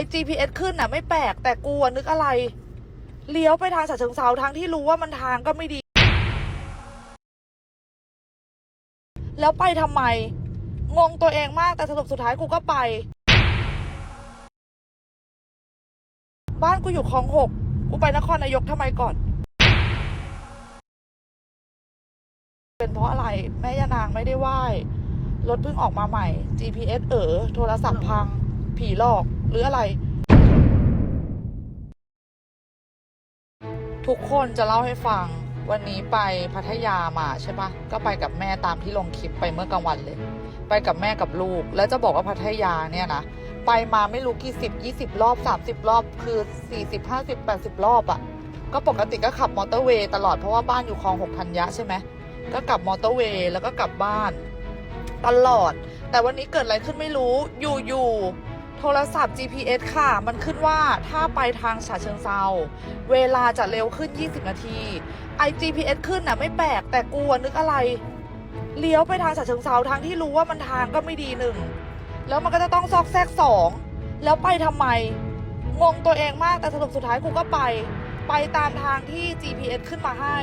IGPS ขึ้นน่ะ ไม่แปลกแต่กูอะนึกอะไร เลี้ยวไปทางฉะเชิงเซาทั้งที่รู้ว่ามันทางก็ไม่ดี แล้วไปทำไม งงตัวเองมากแต่สรุปสุดท้ายกูก็ไป บ้านกูอยู่คลองหกกูไปนครนายกทำไมก่อน เป็นเพราะอะไร แม่ยานางไม่ได้ไหว้รถเพิ่งออกมาใหม่ GPS เออโทรศัพท์พัง ผีหลอกหรืออะไร ทุกคนจะเล่าให้ฟังวันนี้ไปพัทยามาใช่ปะก็ไปกับแม่ตามที่ลงคลิปไปเมื่อกลางวันเลย ไปกับแม่กับลูก แล้วจะบอกว่าพัทยาเนี่ยนะไปมาไม่รู้กี่สิบยี่สิบรอบสามสิบรอบคือสี่สิบห้าสิบแปดสิบรอบอะ่ะ ก็ปกติก็ขับมอเตอร์เวย์ตลอดเพราะว่าบ้านอยู่คลองหกธัญญะใช่ไหมก็กลับมอเตอร์เวย์แล้วก็กลับบ้าน ตลอด แต่วันนี้เกิดอะไรขึ้นไม่รู้อยู่ๆ โทรศัพท์ GPS ค่ะ มันขึ้นว่าถ้าไปทางฉะเชิงเซา เวลาจะเร็วขึ้น 20 นาที iGPS ขึ้นน่ะไม่แปลก แต่กลัวนึกอะไร เลี้ยวไปทางฉะเชิงเซาทางที่รู้ว่ามันทางก็ไม่ดีหนึ่ง แล้วมันก็จะต้องซอกแซกสอง แล้วไปทำไม งงตัวเองมากแต่สรุปสุดท้ายกูก็ไป ไปตามทางที่ GPS ขึ้นมาให้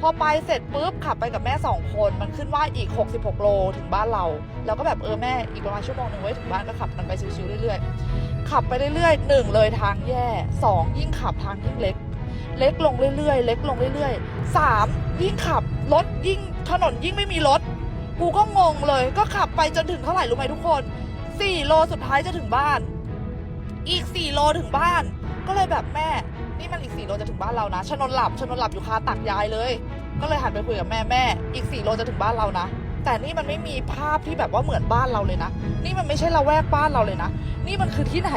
พอไปเสร็จปุ๊บขับไปกับแม่สองคน มันขึ้นว่าอีก 66 โลถึงบ้านเรา แล้วก็แบบเออแม่อีกประมาณชั่วโมงหนึ่งไว้ถึงบ้านก็ขับกันไปชิวๆเรื่อยๆ ขับไปเรื่อยๆหนึ่งเลยทางแย่สองยิ่งขับทางยิ่งเล็ก เล็กลงเรื่อยๆ เล็กลงเรื่อยๆสามยิ่งขับรถยิ่งถนนยิ่งไม่มีรถกูก็งงเลย ก็ขับไปจนถึงเท่าไหร่รู้ไหมทุกคนสี่โลสุดท้ายจะถึงบ้าน อีกสี่โลถึงบ้าน ก็เลยแบบแม่ นี่มันอีกสี่โลจะถึงบ้านเรานะชนนหลับชนนหลับอยู่คาตักยายเลย ก็เลยหันไปคุยกับแม่แม่ อีกสี่โลจะถึงบ้านเรานะ แต่นี่มันไม่มีภาพที่แบบว่าเหมือนบ้านเราเลยนะ นี่มันไม่ใช่ละแวกบ้านเราเลยนะ นี่มันคือที่ไหน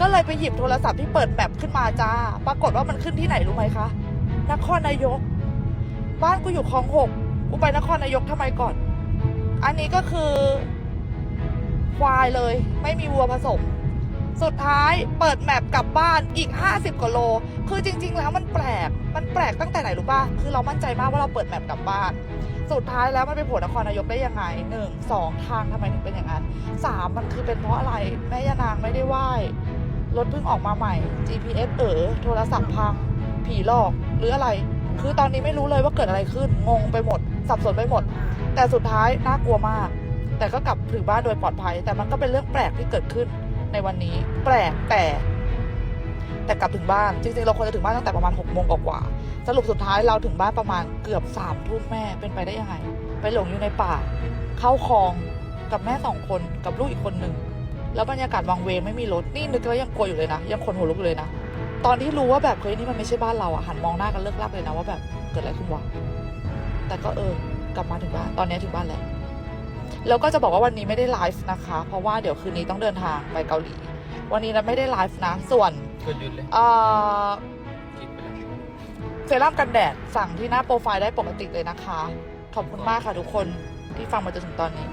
ก็เลยไปหยิบโทรศัพท์ที่เปิดแมปขึ้นมาจ้า ปรากฏว่ามันขึ้นที่ไหนรู้ไหมคะ นครนายก บ้านกูอยู่คลองหกกูไปนครนายกทำไมก่อน อันนี้ก็คือควายเลย ไม่มีวัวผสม สุดท้ายเปิดแมปกลับบ้านอีก 50กว่าโล คือจริง ๆ แล้วมันแปลก มันแปลกตั้งแต่ไหนรู้ป่ะ คือเรามั่นใจมากว่าเราเปิดแมปกลับบ้าน สุดท้ายแล้วมันไปโผล่นครนายกได้ยังไงหนึ่งสองทางทำไมถึงเป็นอย่างนั้นสามมันคือเป็นเพราะอะไรแม่ยานางไม่ได้ไหว้รถเพิ่งออกมาใหม่ GPS เออโทรศัพท์พัง ผีหลอกหรืออะไร คือตอนนี้ไม่รู้เลยว่าเกิดอะไรขึ้น งงไปหมด สับสนไปหมด แต่สุดท้ายน่ากลัวมาก แต่ก็กลับถึงบ้านโดยปลอดภัย แต่มันก็เป็นเรื่องแปลกที่เกิดขึ้น ในวันนี้ แปลกแต่ แต่กลับถึงบ้าน จริงๆ เราควรจะถึงบ้านตั้งแต่ประมาณ6กโมงกว่าๆสรุปสุดท้ายเราถึงบ้านประมาณเกือบสามทุ่มแม่เป็นไปได้ยังไง ไปหลงอยู่ในป่า เข้าคลองกับแม่สองคนกับลูกอีกคนหนึ่งแล้วบรรยากาศวังเวงไม่มีรถนี่นึกแล้วยังกลัวอยู่เลยนะ ยังขนหัวลุกเลยนะ ตอนที่รู้ว่าแบบเฮ้ยนี่มันไม่ใช่บ้านเราอะหันมองหน้ากันเลิกลักเลยนะว่าแบบเกิดอะไรขึ้นวะแต่ก็เออกลับมาถึงบ้านตอนนี้ถึงบ้านแล้ว แล้วก็จะบอกว่าวันนี้ไม่ได้ไลฟ์นะคะ เพราะว่าเดี๋ยวคืนนี้ต้องเดินทางไปเกาหลี วันนี้นะไม่ได้ไลฟ์นะส่วนก็หยุดเลยเอ่อคิดไปแล้วเซรั่มกันแดดสั่งที่หน้าโปรไฟล์ได้ปกติเลยนะคะ ขอบคุณมากค่ะทุกคนที่ฟังมาจนถึงตอนนี้